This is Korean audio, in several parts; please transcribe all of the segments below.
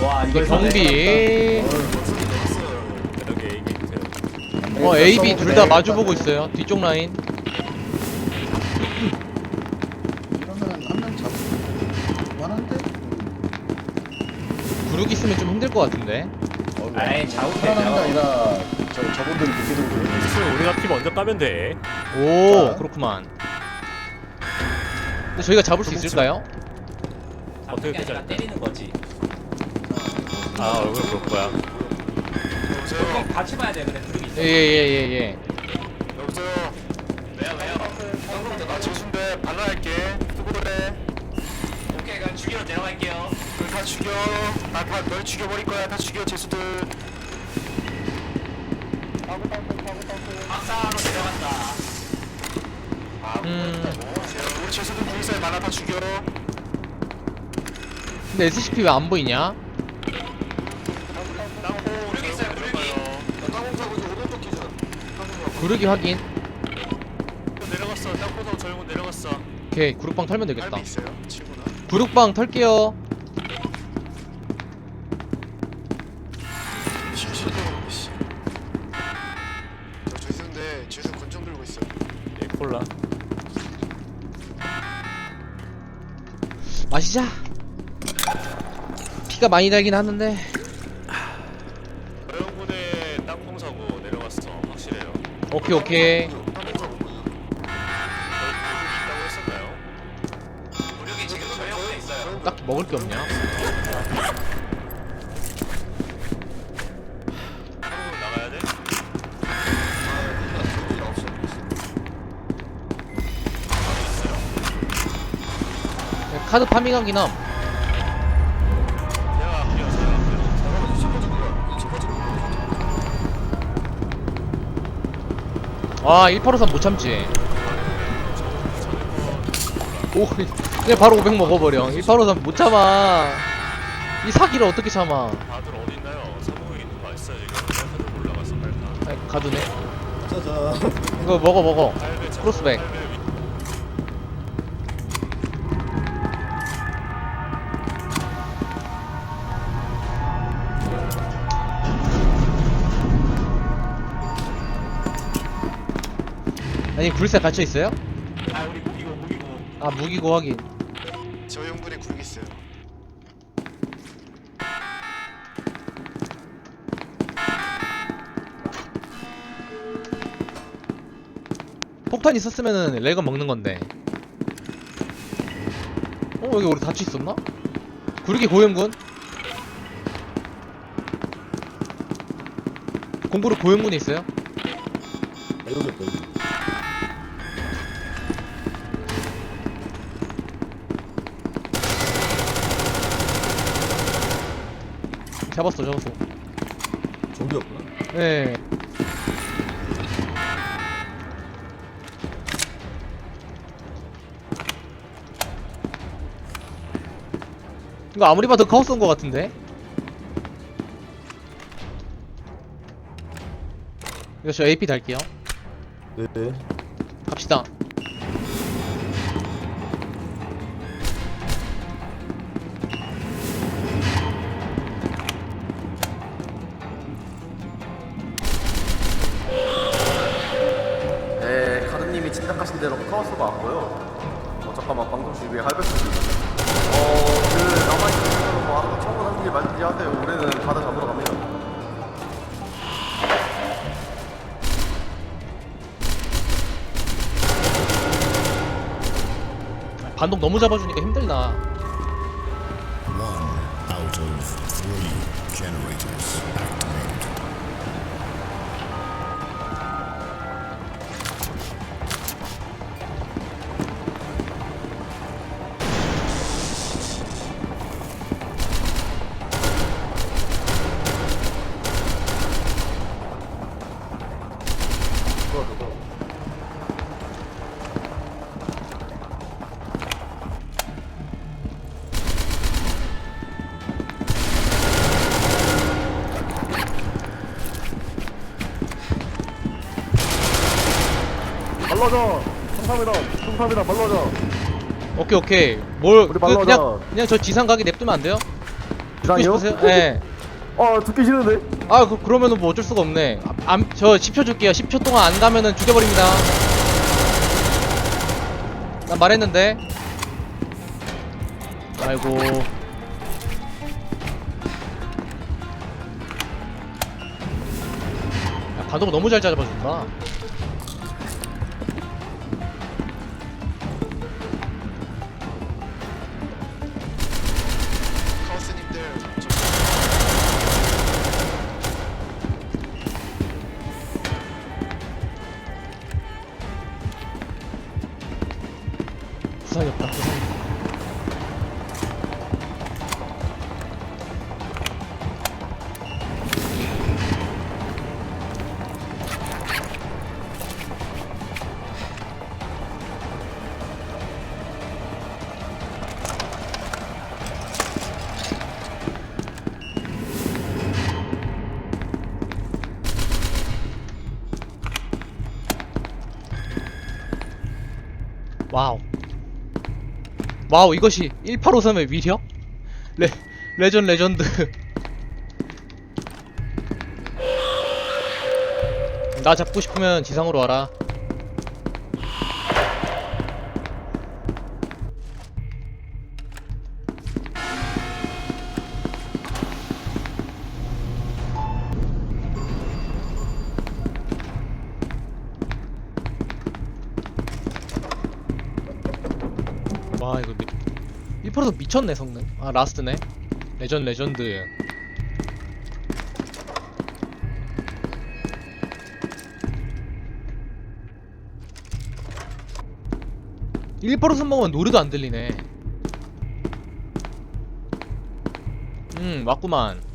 와 이거 경비. 어 A, B 둘 다 마주 보고 있어요. 뒤쪽 라인. 이러면 한명 잡고 만한데? 구르기 있으면 좀 힘들 것 같은데. 아이 게 되죠 아니라 저 저분들이 늦게 들고 지금 우리가 피 먼저 까면 돼. 오 자. 그렇구만. 근데 저희가 잡을 수 있을까요? 어떻게 어떻게 아니라 되잖아. 때리는 거지 아 얼굴 볼 거야. 그럼 같이 봐야 돼 그래 둘이 있어 예예예 예. 여보세요. 왜요 왜요 나 재수인데 발라할게. 수고해. 오케이 그럼 죽이러 내려갈게요 다 죽여. 나다널 죽여버릴 거야. 다 죽여 재수들. 박사로 내려간다 아, 음. 우리 재수들 불사에 많아 다 죽여. 근데 SCP 왜 안 보이냐? 땅호 구르기 있어요, 구르기. 땅콩 사고 이제 오른쪽 기준. 구르기 확인. 내려갔어. 사고 조용히 내려갔어. 오케이 구룩방 털면 되겠다. 할미 있어요. 친구나. 구룩방 털게요. 시시해. 씨. 저 재수인데 재수 권총 들고 있어. 얘 콜라. 마시자. 피가 많이 달긴 하는데. 오케이 오케이. 딱히 먹을 게 없냐? 돼? 카드 파밍하긴 함. 아1853못 참지. 오 그냥 바로 500 먹어버려. 1853못 참아. 이 사기를 어떻게 참아? 다들 어디 있나요? 사무국 있는 거 있어 지금. 올라가서? 아이, 가두네. 짜자. 이거 먹어 먹어. 크로스백. 아니 불새 갇혀 있어요? 아 우리 무기고 무기고 아 무기고 확인. 저 형분이 구르기 있어요. 폭탄 있었으면은 레건 먹는 건데. 어 여기 우리 닫혀 있었나? 구르기 고용군. 공구르 고용군에 있어요? 여기 있다 여기. 잡았어 잡았어. 좀비였구나. 네. 이거 아무리 봐도 카오스인 것 같은데? 이거 저 AP 달게요. 네. 갑시다. 짐작하신 대로 카오스가 왔고요. 어, 잠깐만, 방송실 위에 할배스. 어, 그, 남아있는 분들은 뭐, 아까 처분 하는지 말든지 하세요. 우리는 카드 잡으러 갑니다. 반동 너무 잡아주니까 힘들다. One out of three generators activated. 발라줘! 성삼이다! 성삼이다, 발라줘! 오케이 오케이. 뭘 우리 그, 말로 그냥 하자. 그냥 저 지상 가게 냅두면 안 돼요? 이상해요? 싶으세요? 예. 어 듣기 싫은데? 아 그, 그러면은 뭐 어쩔 수가 없네 안, 저 10초 줄게요 10초 동안 안 가면은 죽여버립니다 난 말했는데 아이고 야 반동을 너무 잘 잡아준다 와우 이것이 1853의 위력? 레, 레전 레전드 나 잡고 싶으면 지상으로 와라 와 이거 미... 1%도 미쳤네 성능. 아 라스트네. 레전 레전드. 일퍼로 손먹으면 노래도 안 들리네. 음 맞구만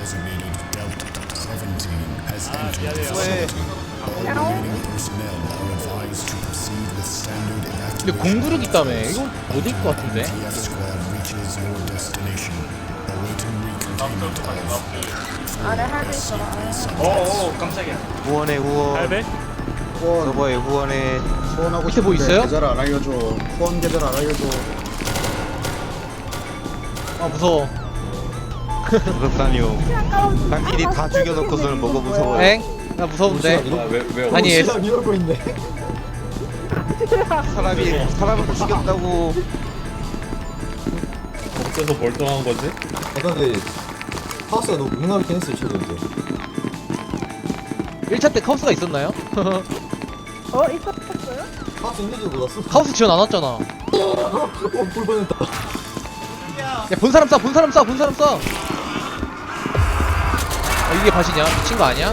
designated Delta 17, has entered the facility. All remaining personnel are advised to proceed with standard 근데 evacuation. 공구력 있다며 이거 어딜 것 같은데 TF squad reaches your destination. Awaiting recontainment of 아래 할배 있어라. 어어 깜짝이야 후원해 후원 할배? 서버에 후원해 후원하고 밑에 뭐 싶은데 있어요? 계좌를 안 알려줘. 후원 계좌를 안 알려줘. 아 무서워 무섭다니요 당신이 다 죽여놓고서는 뭐가 무서워요 엥? 나 무서운데 아니 왜 이러고 있네. 사람이 사람을 죽였다고 어째서 멀쩡한 거지? 아까 근데 하우스가 너무 무능하게 했어요 최근에. 1차 때 카우스가 있었나요? 어 있었어요? 하우스 있는 줄 몰랐어. 카우스 지원 안 왔잖아 어, 볼 뻔했다. 야 본 사람 쏴 본 사람 쏴 본 사람 쏴 아, 이게 밭이냐 미친 거 아니야?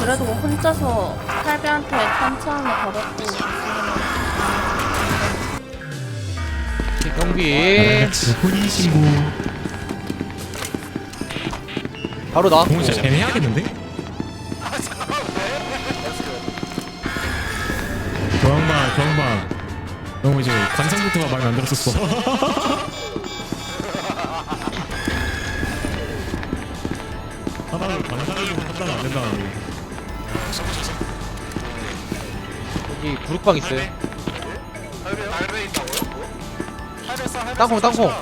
그래도 뭐 혼자서 할배한테 탄창을 걸었고 경비 바로 나 진짜 재미하겠는데? 저 양반, 저 양반. 너무 이제 관상부터가 마음에 안 들었었어. 하다가 관상을 좀 판단 안 된다. 여기 구룩방 있어요 할배 할배 있다고요? 뭐? 할배 쏴 할배 땅콩 쏴, 땅콩 쏴.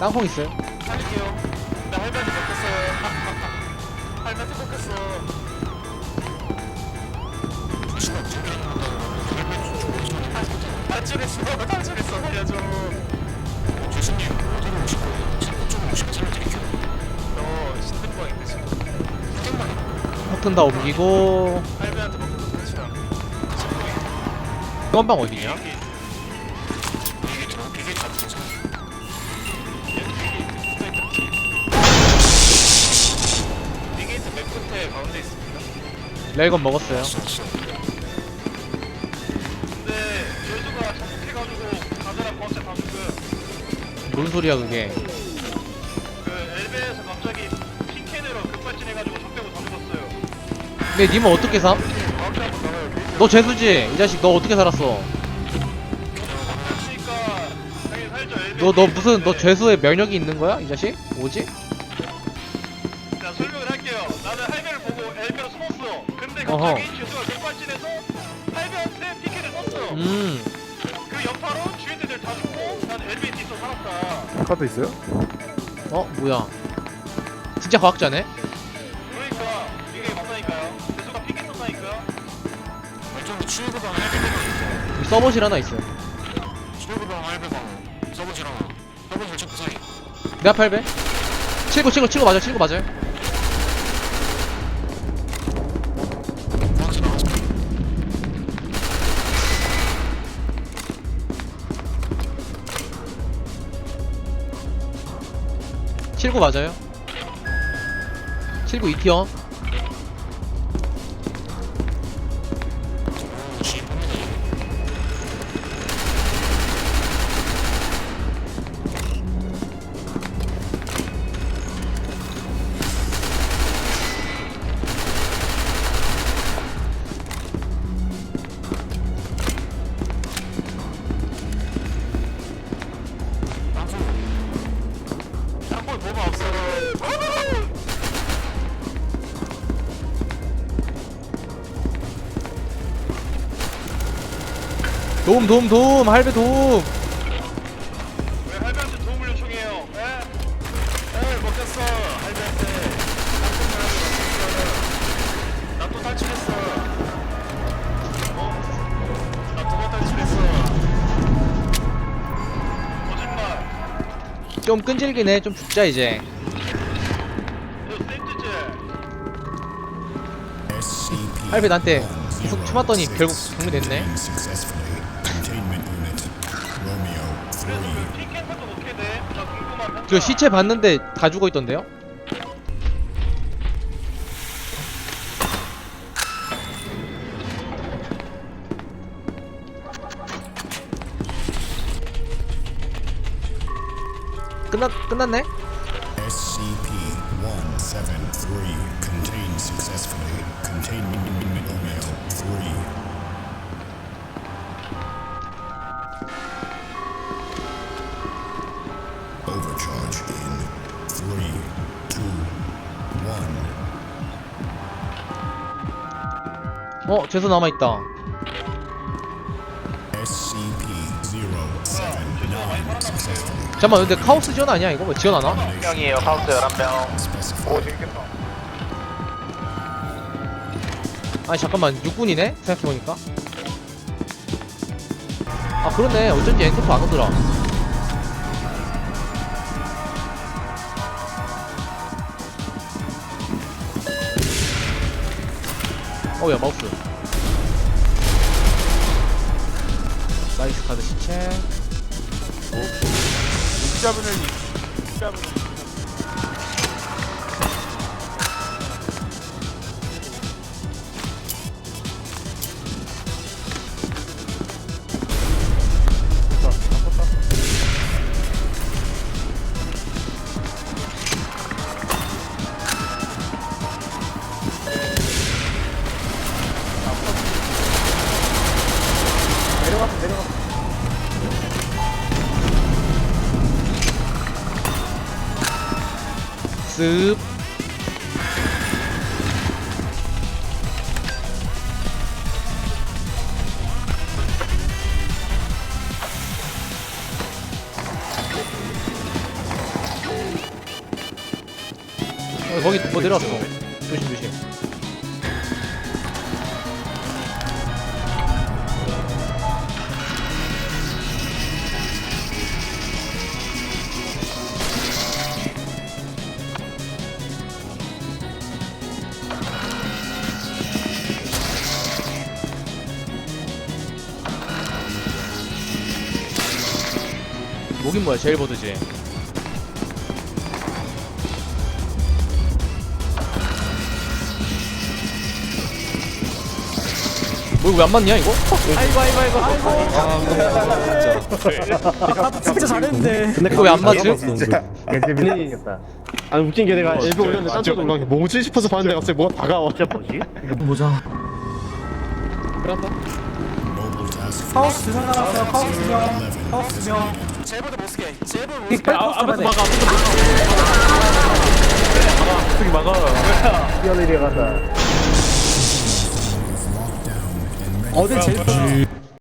땅콩 있어요 살릴게요 나 할배한테 먹혔어요 할배한테 먹혔어 탈출했어. 탈출했어. 살려줘 교수님 어디로 오실 거예요? 저쪽으로 오시면 살려드릴게요. 어 신등방인데 지금. 신등방 폭탄 다 옮기고. 할배한테 어디냐? 이게 저 잡혀서 비게이트 맨 끝에 가운데 있습니다. 레이건 먹었어요. 근데 가느라 버스 다 죽은 뭔 소리야 그게 그 엘베에서 갑자기 핑캔으로 급발진해가지고 적 빼고 다 죽었어요. 근데 님은 어떻게 삼? 한번 나가요. 너 죄수지? 이 자식 너 어떻게 살았어? 그러니까 당연히 살죠. 너너 무슨 너 죄수의 면역이 있는 거야? 이 자식? 뭐지? 자 설명을 할게요. 나는 할배를 보고 엘베로 숨었어. 근데 어허. 갑자기 죄수가 백발진해서 할배한테 피켓을 썼어. 음 그 여파로 난 엘베 뒤에서 살았다. 카드 있어요? 어? 뭐야 진짜 과학자네? 그러니까 이게 맞다니까요. 할배방 여기 서버실 하나 있어 출구방 할배방 서버실 하나 서버실 체크 사이 내 앞에 할배 79 79 79 맞아 79 맞아요 79 맞아요? 79 2티어 도움 도움 도움 할배 도움 왜 할배한테 도움을 요청해요? 에? 에 먹혔어 할배한테. 나또 탈출했어. 어? 나두번 탈출했어. 거짓말. 좀 끈질기네 좀 죽자 이제 할배 나한테 계속 쳐맞더니 결국 정리됐네 저 시체 봤는데 다 죽어 있던데요? 끝났 끝났네? SCP-173 contained successfully. Containment Romeo 3. 어 죄수 남아 있다. SCP-079 successfully. 잠깐만 근데 카오스 지원 아니야 이거? 뭐 지원 안 와? 명이에요. 카운트 11명. Specified. 아니 잠깐만 육군이네 생각해 보니까 아 그러네 어쩐지 엔터프 안 오더라 어야 마우스 카드 시체 습. 어, 거기 뭐 내려왔어 목인 뭐야 제일 보드지 뭐 이거 왜안 맞냐 이거? 아이고 아이고 아이고 아이고 진짜 잘했는데. 근데 이거 왜 안 맞지? 아니 웃긴 게 내가 일부 올렸는데 올라간 게 뭐지 싶어서 봤는데 갑자기 뭐가 다가와. 진짜 뭐지? 보자. force 카오스 두명 남았어요. 카오스 두 명. 11 카오스 두 명. 제보도 못 쓰게. 제보 못빅 빨리 아, 아무도. 막아 아무도 막아. 막아. 막아. 어디 제일 지